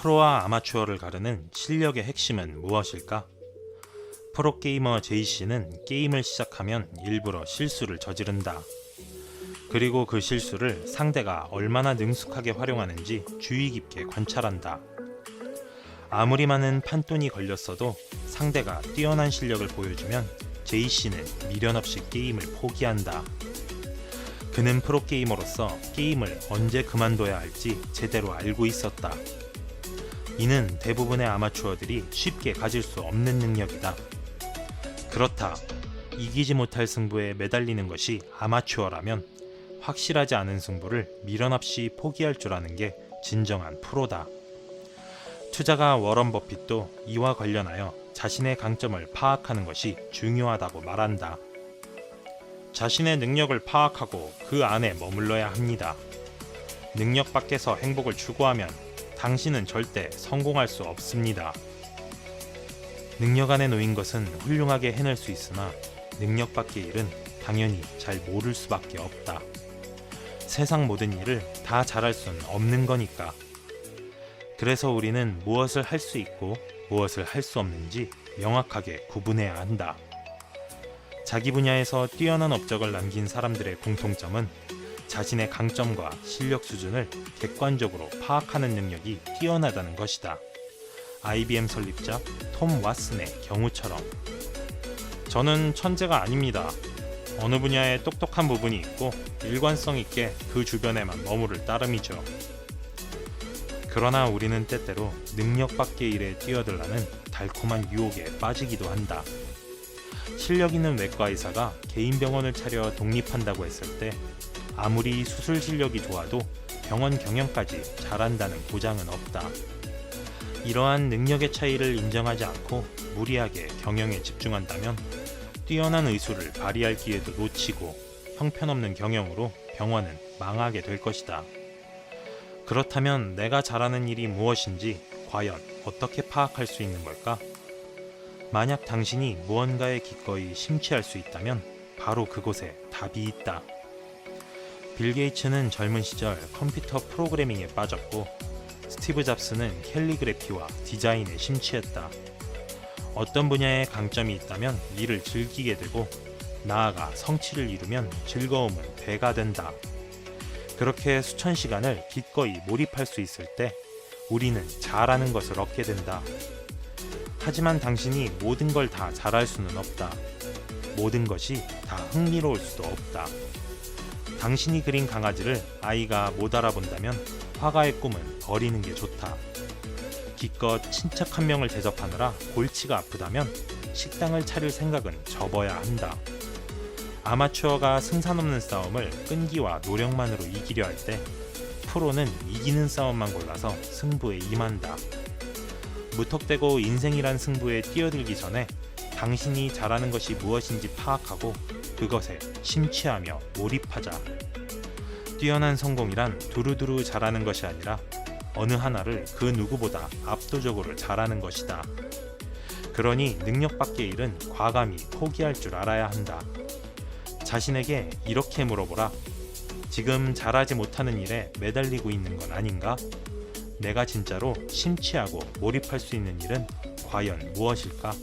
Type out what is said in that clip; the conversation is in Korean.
프로와 아마추어를 가르는 실력의 핵심은 무엇일까? 프로게이머 제이씨는 게임을 시작하면 일부러 실수를 저지른다. 그리고 그 실수를 상대가 얼마나 능숙하게 활용하는지 주의 깊게 관찰한다. 아무리 많은 판돈이 걸렸어도 상대가 뛰어난 실력을 보여주면 제이씨는 미련 없이 게임을 포기한다. 그는 프로게이머로서 게임을 언제 그만둬야 할지 제대로 알고 있었다. 이는 대부분의 아마추어들이 쉽게 가질 수 없는 능력이다. 그렇다. 이기지 못할 승부에 매달리는 것이 아마추어라면 확실하지 않은 승부를 미련 없이 포기할 줄 아는 게 진정한 프로다. 투자가 워런 버핏도 이와 관련하여 자신의 강점을 파악하는 것이 중요하다고 말한다. 자신의 능력을 파악하고 그 안에 머물러야 합니다. 능력 밖에서 행복을 추구하면 당신은 절대 성공할 수 없습니다. 능력 안에 놓인 것은 훌륭하게 해낼 수 있으나 능력 밖의 일은 당연히 잘 모를 수밖에 없다. 세상 모든 일을 다 잘할 수는 없는 거니까. 그래서 우리는 무엇을 할 수 있고 무엇을 할 수 없는지 명확하게 구분해야 한다. 자기 분야에서 뛰어난 업적을 남긴 사람들의 공통점은 자신의 강점과 실력 수준을 객관적으로 파악하는 능력이 뛰어나다는 것이다. IBM 설립자 톰 왓슨의 경우처럼 저는 천재가 아닙니다. 어느 분야에 똑똑한 부분이 있고 일관성 있게 그 주변에만 머무를 따름이죠. 그러나 우리는 때때로 능력 밖의 일에 뛰어들라는 달콤한 유혹에 빠지기도 한다. 실력 있는 외과 의사가 개인 병원을 차려 독립한다고 했을 때 아무리 수술 실력이 좋아도 병원 경영까지 잘한다는 보장은 없다. 이러한 능력의 차이를 인정하지 않고 무리하게 경영에 집중한다면 뛰어난 의술을 발휘할 기회도 놓치고 형편없는 경영으로 병원은 망하게 될 것이다. 그렇다면 내가 잘하는 일이 무엇인지 과연 어떻게 파악할 수 있는 걸까? 만약 당신이 무언가에 기꺼이 심취할 수 있다면 바로 그곳에 답이 있다. 빌 게이츠는 젊은 시절 컴퓨터 프로그래밍에 빠졌고 스티브 잡스는 캘리그래피와 디자인에 심취했다. 어떤 분야에 강점이 있다면 일을 즐기게 되고 나아가 성취를 이루면 즐거움은 배가 된다. 그렇게 수천 시간을 기꺼이 몰입할 수 있을 때 우리는 잘하는 것을 얻게 된다. 하지만 당신이 모든 걸 다 잘할 수는 없다. 모든 것이 다 흥미로울 수도 없다. 당신이 그린 강아지를 아이가 못 알아본다면 화가의 꿈은 버리는 게 좋다. 기껏 친척 한 명을 대접하느라 골치가 아프다면 식당을 차릴 생각은 접어야 한다. 아마추어가 승산 없는 싸움을 끈기와 노력만으로 이기려 할 때 프로는 이기는 싸움만 골라서 승부에 임한다. 무턱대고 인생이란 승부에 뛰어들기 전에 당신이 잘하는 것이 무엇인지 파악하고 그것에 심취하며 몰입하자. 뛰어난 성공이란 두루두루 잘하는 것이 아니라 어느 하나를 그 누구보다 압도적으로 잘하는 것이다. 그러니 능력 밖의 일은 과감히 포기할 줄 알아야 한다. 자신에게 이렇게 물어보라. 지금 잘하지 못하는 일에 매달리고 있는 건 아닌가? 내가 진짜로 심취하고 몰입할 수 있는 일은 과연 무엇일까?